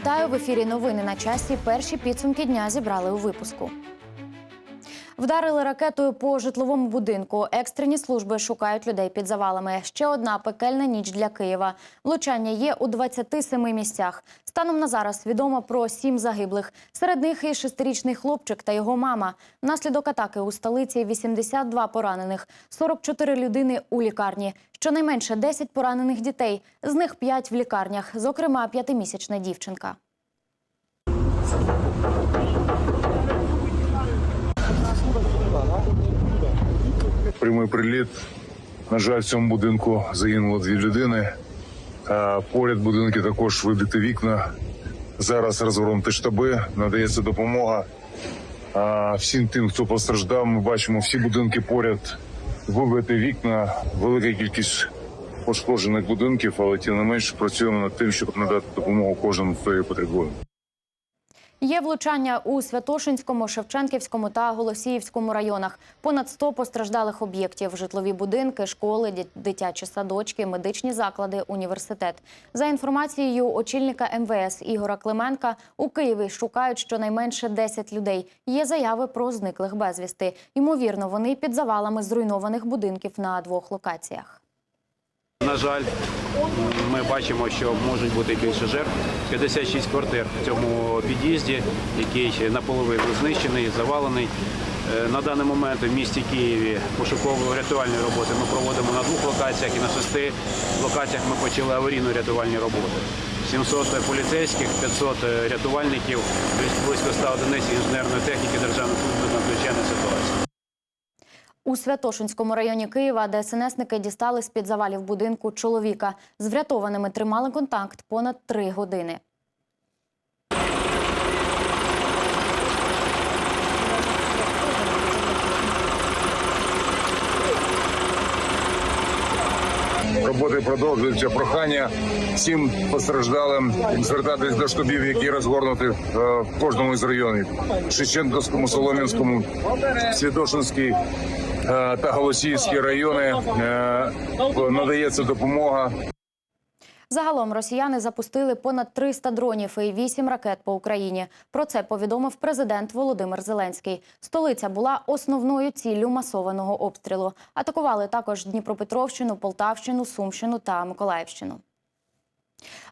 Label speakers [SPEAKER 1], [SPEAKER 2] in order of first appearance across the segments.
[SPEAKER 1] Вітаю в ефірі. Новини на часі. Перші підсумки дня зібрали у випуску. Вдарили ракетою по житловому будинку. Екстрені служби шукають людей під завалами. Ще одна пекельна ніч для Києва. Влучання є у 27 місцях. Станом на зараз відомо про сім загиблих. Серед них і шестирічний хлопчик та його мама. Внаслідок атаки у столиці 82 поранених, 44 людини у лікарні. Щонайменше 10 поранених дітей. З них 5 в лікарнях, зокрема п'ятимісячна дівчинка.
[SPEAKER 2] Прямий приліт. На жаль, в цьому будинку загинуло дві людини. Поряд будинки також вибиті вікна. Зараз розгорнуті штаби, надається допомога. Всім тим, хто постраждав, ми бачимо всі будинки поряд, вибиті вікна, велика кількість пошкоджених будинків, але тим не менш працюємо над тим, щоб надати допомогу кожному, хто її потребує.
[SPEAKER 1] Є влучання у Святошинському, Шевченківському та Голосіївському районах. Понад 100 постраждалих об'єктів: житлові будинки, школи, дит- дитячі садочки, медичні заклади, університет. За інформацією очільника МВС Ігора Клименка, у Києві шукають щонайменше 10 людей. Є заяви про зниклих безвісти. Ймовірно, вони під завалами зруйнованих будинків на двох локаціях.
[SPEAKER 3] На жаль, ми бачимо, що можуть бути більше жертв. 56 квартир в цьому під'їзді, який наполовину знищений, завалений. Е, На даний момент в місті Києві пошуково-рятувальні роботи ми проводимо на двох локаціях і на шести локаціях ми почали аварійно-рятувальні роботи. 700 поліцейських, 500 рятувальників, близько 100 одиниць інженерної техніки Державної служби надзвичайної ситуації.
[SPEAKER 1] У Святошинському районі Києва ДСНСники дістали з-під завалів будинку чоловіка. З врятованими тримали контакт понад три години.
[SPEAKER 2] Роботи продовжуються. Прохання всім постраждалим звертатись до штабів, які розгорнуті е, в кожному із районів: Шевченківському, Солом'янському, Святошинський е, та Голосіївський райони. Е, Надається допомога.
[SPEAKER 1] Загалом росіяни запустили понад 300 дронів і 8 ракет по Україні. Про це повідомив президент Володимир Зеленський. Столиця була основною ціллю масованого обстрілу. Атакували також Дніпропетровщину, Полтавщину, Сумщину та Миколаївщину.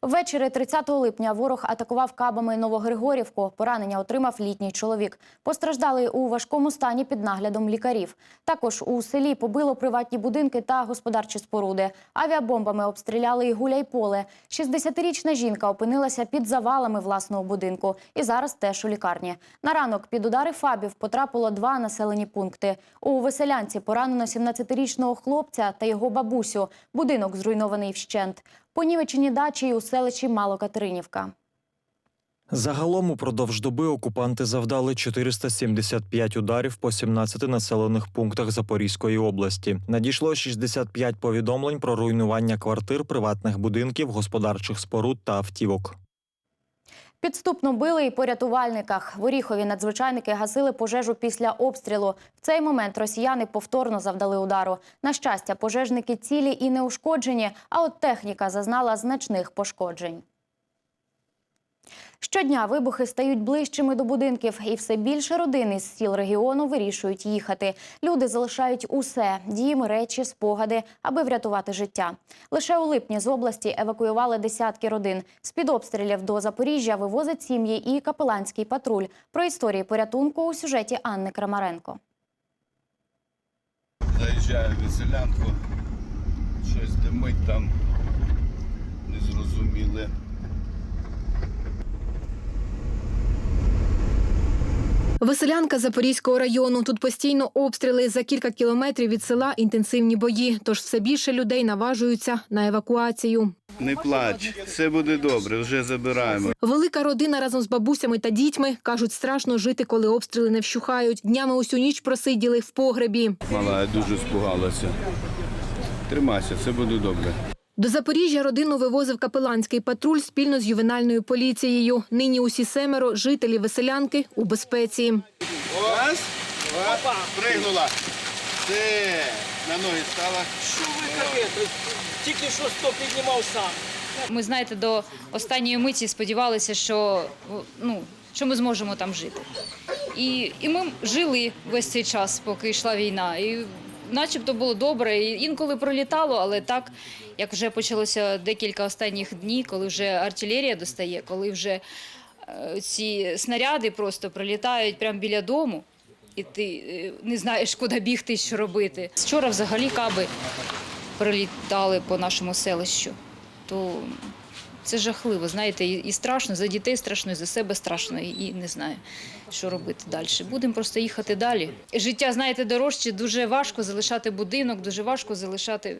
[SPEAKER 1] Ввечері 30 липня ворог атакував кабами Новогригорівку. Поранення отримав літній чоловік. Постраждали у важкому стані під наглядом лікарів. Також у селі побило приватні будинки та господарчі споруди. Авіабомбами обстріляли і гуляйполе. 60-річна жінка опинилася під завалами власного будинку і зараз теж у лікарні. На ранок під удари фабів потрапило два населені пункти. У Веселянці поранено 17-річного хлопця та його бабусю. Будинок зруйнований вщент. Понівечені дачі і у селищі Малокатеринівка.
[SPEAKER 4] Загалом упродовж доби окупанти завдали 475 ударів по 17 населених пунктах Запорізької області. Надійшло 65 повідомлень про руйнування квартир, приватних будинків, господарчих споруд та автівок.
[SPEAKER 1] Підступно били і по рятувальниках. В Оріхові надзвичайники гасили пожежу після обстрілу. В цей момент росіяни повторно завдали удару. На щастя, пожежники цілі і неушкоджені, а от техніка зазнала значних пошкоджень. Щодня вибухи стають ближчими до будинків, і все більше родин із сіл регіону вирішують їхати. Люди залишають усе дім, речі, спогади, аби врятувати життя. Лише у липні з області евакуювали десятки родин. З під обстрілів до Запоріжжя вивозить сім'ї і капеланський патруль. Про історії порятунку у сюжеті Анни Крамаренко.
[SPEAKER 5] Заїжджаю в веселянку, щось димить там, незрозуміле.
[SPEAKER 6] Веселянка Запорізького району. Тут постійно обстріли за кілька кілометрів від села інтенсивні бої. Тож все більше людей наважуються на евакуацію.
[SPEAKER 5] Не плач, все буде добре, вже забираємо.
[SPEAKER 6] Велика родина разом з бабусями та дітьми кажуть, страшно жити, коли обстріли не вщухають. Днями усю ніч просиділи в погребі.
[SPEAKER 5] Мала, я дуже спугалася. Тримайся, все буде добре.
[SPEAKER 6] До Запоріжжя родину вивозив капеланський патруль спільно з ювенальною поліцією. Нині усі семеро жителі веселянки у безпеці.
[SPEAKER 5] Раз, два, пригнула. Все, на ноги стала.
[SPEAKER 7] Що ви таке? Тільки що сто піднімав сам. Ми, знаєте, до останньої миті сподівалися, що, ну, що ми зможемо там жити. І, і ми жили весь цей час, поки йшла війна. І начебто було добре. Інколи пролітало, але так, як вже почалося декілька останніх днів, коли вже артилерія достає, коли вже е, ці снаряди просто прилітають прямо біля дому, і ти е, не знаєш, куди бігти, що робити. Вчора взагалі каби прилітали по нашому селищу. То це жахливо, знаєте, і, страшно, за дітей страшно, і за себе страшно, і, і не знаю, що робити далі. Будемо просто їхати далі. Життя, знаєте, дорожче, дуже важко залишати будинок, дуже важко залишати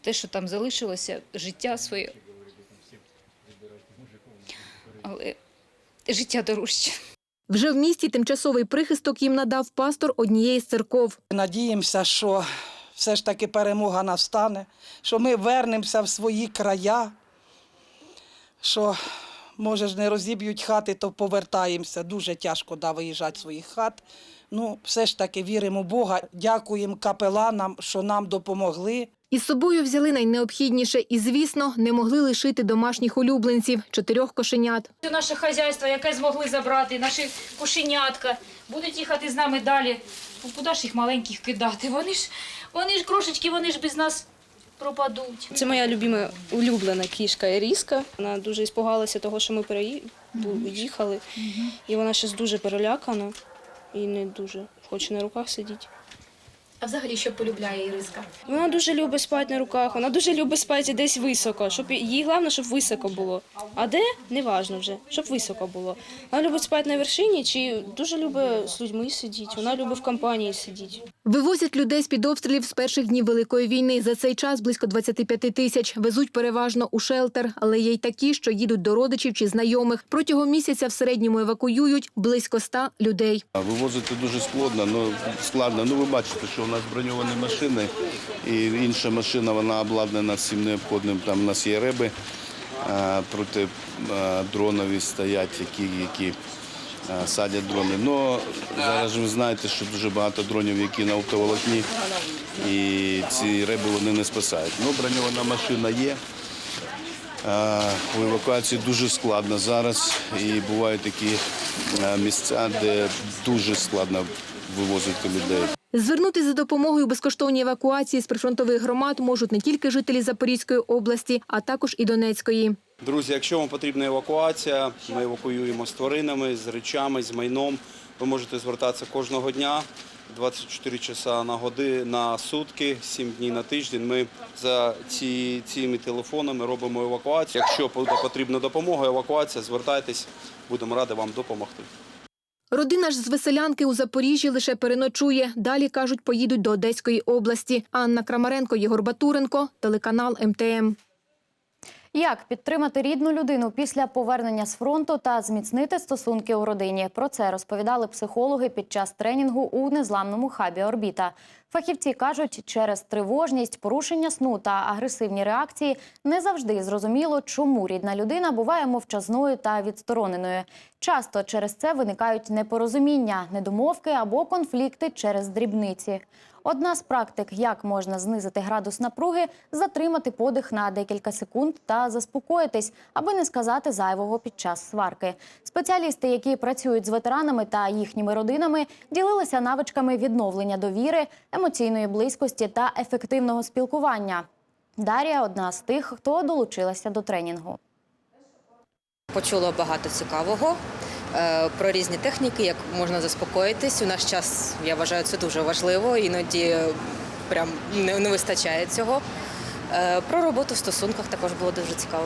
[SPEAKER 7] те, що там залишилося, життя своє. Але життя дорожче.
[SPEAKER 6] Вже в місті тимчасовий прихисток їм надав пастор однієї з церков.
[SPEAKER 8] Надіємося, що все ж таки перемога настане, що ми вернемося в свої края, що, може ж, не розіб'ють хати, то повертаємося. Дуже тяжко да, виїжджати з своїх хат. Ну, все ж таки віримо в Бога, дякуємо капеланам, що нам допомогли.
[SPEAKER 6] Із собою взяли найнеобхідніше і, звісно, не могли лишити домашніх улюбленців чотирьох кошенят.
[SPEAKER 7] Це наше хазяйство, яке змогли забрати, наші кошенятка, будуть їхати з нами далі. Ну, Куди ж їх маленьких кидати? Вони ж, вони ж крошечки, вони ж без нас пропадуть.
[SPEAKER 9] Це моя любима улюблена кішка Еріска. Вона дуже іспугалася того, що ми переїхали. І вона зараз дуже перелякана і не дуже хоче на руках сидіти.
[SPEAKER 6] А взагалі, що полюбляє Іриска?
[SPEAKER 9] Вона дуже любить спати на руках, вона дуже любить спати десь високо. Щоб їй головне, щоб високо було. А де неважно вже, щоб високо було. Вона любить спати на вершині чи дуже любить з людьми сидіти. Вона любить в компанії сидіти.
[SPEAKER 6] Вивозять людей з-під обстрілів з перших днів Великої війни. За цей час близько 25 тисяч. Везуть переважно у шелтер, але є й такі, що їдуть до родичів чи знайомих. Протягом місяця в середньому евакуюють близько 100 людей.
[SPEAKER 5] Вивозити дуже складно, ну, складно. Ну, ви бачите, що нас броньовані машини, і інша машина вона обладнана всім необхідним. Там у нас є реби а, проти а, дронові стоять, які, які а, садять дрони. Ну, зараз ви знаєте, що дуже багато дронів, які на оптоволокні, і ці реби вони не спасають. Ну, броньована машина є. У евакуації дуже складно зараз і бувають такі місця, де дуже складно вивозити людей.
[SPEAKER 6] Звернутися за допомогою безкоштовній евакуації з прифронтових громад можуть не тільки жителі Запорізької області, а також і Донецької.
[SPEAKER 10] Друзі, якщо вам потрібна евакуація, ми евакуюємо з тваринами, з речами, з майном. Ви можете звертатися кожного дня, 24 часа на годи на сутки, 7 днів на тиждень. Ми за ці, цими телефонами робимо евакуацію. Якщо потрібна допомога, евакуація, звертайтесь, будемо раді вам допомогти.
[SPEAKER 6] Родина ж з Веселянки у Запоріжжі лише переночує. Далі, кажуть, поїдуть до Одеської області. Анна Крамаренко, Єгор Батуренко, телеканал МТМ.
[SPEAKER 1] Як підтримати рідну людину після повернення з фронту та зміцнити стосунки у родині? Про це розповідали психологи під час тренінгу у незламному хабі Орбіта. Фахівці кажуть, через тривожність, порушення сну та агресивні реакції не завжди зрозуміло, чому рідна людина буває мовчазною та відстороненою. Часто через це виникають непорозуміння, недомовки або конфлікти через дрібниці. Одна з практик, як можна знизити градус напруги, затримати подих на декілька секунд та заспокоїтись, аби не сказати зайвого під час сварки. Спеціалісти, які працюють з ветеранами та їхніми родинами, ділилися навичками відновлення довіри, емоційної близькості та ефективного спілкування. Дар'я одна з тих, хто долучилася до тренінгу.
[SPEAKER 11] Почула багато цікавого е, про різні техніки, як можна заспокоїтись. У наш час я вважаю це дуже важливо. Іноді прям не, не вистачає цього. Е, Про роботу в стосунках також було дуже цікаво.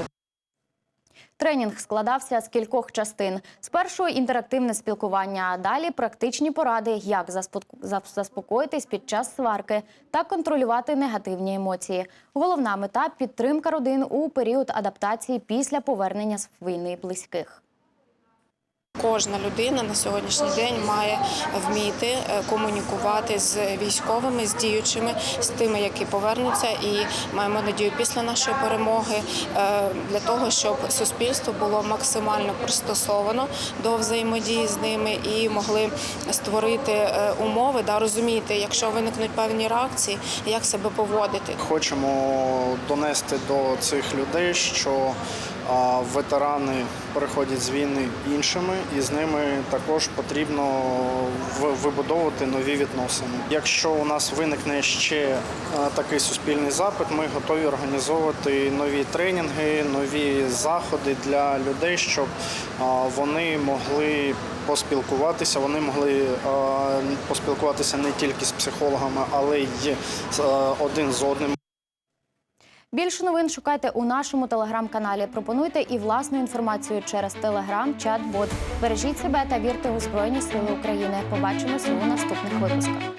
[SPEAKER 1] Тренінг складався з кількох частин. Спершу інтерактивне спілкування, а далі практичні поради, як заспоко- заспокоїтись під час сварки та контролювати негативні емоції. Головна мета підтримка родин у період адаптації після повернення з війни близьких.
[SPEAKER 12] Кожна людина на сьогоднішній день має вміти е, комунікувати з військовими, з діючими, з тими, які повернуться, і маємо надію після нашої перемоги е, для того, щоб суспільство було максимально пристосовано до взаємодії з ними і могли створити е, умови, да розуміти, якщо виникнуть певні реакції, як себе поводити.
[SPEAKER 13] Хочемо донести до цих людей, що ветерани переходять з війни іншими, і з ними також потрібно вибудовувати нові відносини. Якщо у нас виникне ще такий суспільний запит, ми готові організовувати нові тренінги, нові заходи для людей, щоб вони могли поспілкуватися. Вони могли е, поспілкуватися не тільки з психологами, але й е, один з одним.
[SPEAKER 1] Більше новин шукайте у нашому телеграм-каналі. Пропонуйте і власну інформацію через телеграм, чат, бот. Бережіть себе та вірте у Збройні Сили України. Побачимось у наступних випусках.